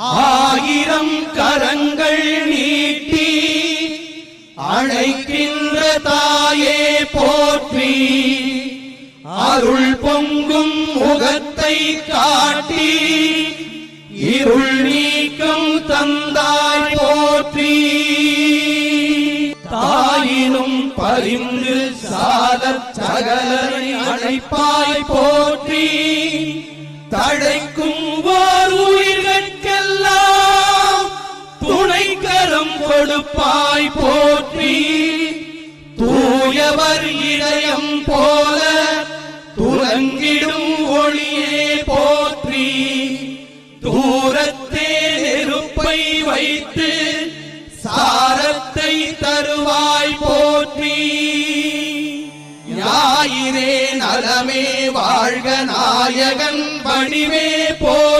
ஆயிரம் கரங்கள் நீட்டி அழைக்கின்ற தாயே போற்றி. அருள் பொங்கும் முகத்தை காட்டி இருள் நீக்கம் தந்தாய் போற்றி. தாயினும் பரிந்து சாத சகலனை அழைப்பாய் போற்றி. தழைக்கும் வா கொடுப்பாய் போற்றி தூயவர் இதயம் போல துலங்கிடும் ஒளியே போற்றி. தூரத்தே நெருப்பை வைத்து சாரத்தை தருவாய் போற்றி. ஞாயிறே நலமே வாழ்க நாயகன் பணிவே போற்றி.